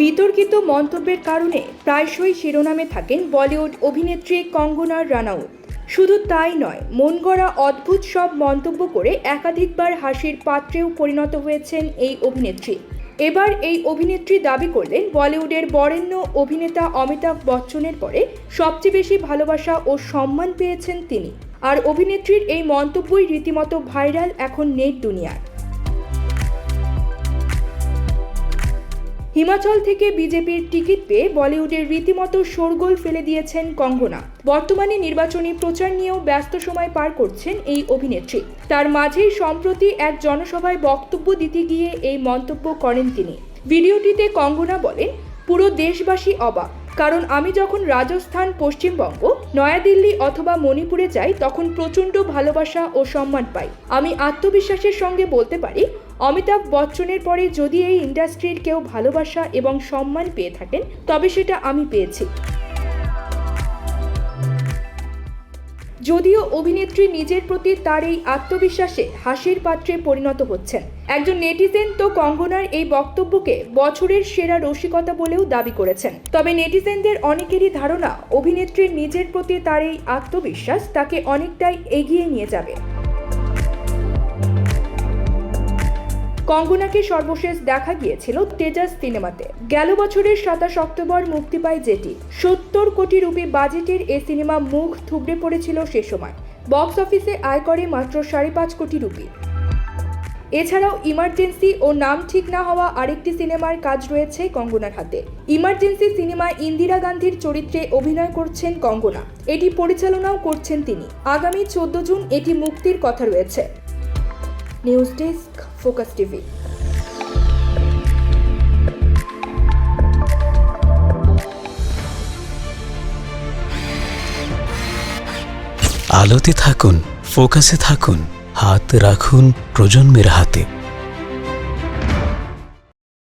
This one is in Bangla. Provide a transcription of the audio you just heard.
বিতর্কিত মন্তব্যের কারণে প্রায়শই শিরোনামে থাকেন বলিউড অভিনেত্রী কঙ্গনা রানাউত। শুধু তাই নয়, মন গড়া অদ্ভুত সব মন্তব্য করে একাধিকবার হাসির পাত্রেও পরিণত হয়েছেন এই অভিনেত্রী। এবার এই অভিনেত্রী দাবি করলেন, বলিউডের বরেণ্য অভিনেতা অমিতাভ বচ্চনের পরে সবচেয়ে বেশি ভালোবাসা ও সম্মান পেয়েছেন তিনি। আর অভিনেত্রীর এই মন্তব্যই রীতিমতো ভাইরাল এখন নেট দুনিয়ায়। হিমাচল থেকে বিজেপির টিকিট পেয়ে বলিউডের রীতিমতো শোরগোল ফেলে দিয়েছেন কঙ্গনা। বর্তমানে নির্বাচনী প্রচার নিয়েও ব্যস্ত সময় পার করছেন এই অভিনেত্রী। তার মাঝেই সম্প্রতি এক জনসভায় বক্তব্য দিতে গিয়ে এই মন্তব্য করেন তিনি। ভিডিওটিতে কঙ্গনা বলেন, পুরো দেশবাসী অবাক। কারণ আমি যখন রাজস্থান, পশ্চিমবঙ্গ, নয়াদিল্লি অথবা মণিপুরে যাই, তখন প্রচণ্ড ভালোবাসা ও সম্মান পাই। আমি আত্মবিশ্বাসের সঙ্গে বলতে পারি অমিতাভ বচ্চনের পরে যদি এই ইন্ডাস্ট্রির কেউ ভালোবাসা এবং সম্মান পেয়ে থাকেন, তবে সেটা আমি পেয়েছি। যদিও অভিনেত্রী নিজের প্রতি তার এই আত্মবিশ্বাসে হাসির পাত্রে পরিণত হচ্ছেন। একজন নেটিজেন তো কঙ্গনার এই বক্তব্যকে বছরের সেরা রসিকতা বলেও দাবি করেছেন। তবে নেটিজেনদের অনেকেরই ধারণা অভিনেত্রীর নিজের প্রতি তার এই আত্মবিশ্বাস তাকে অনেকটাই এগিয়ে নিয়ে যাবে। কঙ্গনাকে সর্বশেষ দেখা গিয়েছিল তেজাস সিনেমাতে। গেল বছরের সাতাশ অক্টোবর মুক্তি পায় যেটি সত্তর কোটি রুপি বাজেটের এ সিনেমা মুখ থুবড়ে পড়েছিল সে সময়। বক্স অফিসে আয় করে মাত্র সাড়ে পাঁচ কোটি রুপি। এছাড়াও ইমার্জেন্সি ও নাম ঠিক না হওয়া আরেকটি সিনেমার কাজ রয়েছে কঙ্গনার হাতে। ইমার্জেন্সি সিনেমায় ইন্দিরা গান্ধীর চরিত্রে অভিনয় করছেন কঙ্গনা এটি পরিচালনাও করছেন তিনি। আগামী চোদ্দ জুন এটি মুক্তির কথা রয়েছে। নিউজ ডেস্ক ফোকাস টিভি আলোতে থাকুন ফোকাসে থাকুন হাত রাখুন প্রজন্মের হাতে।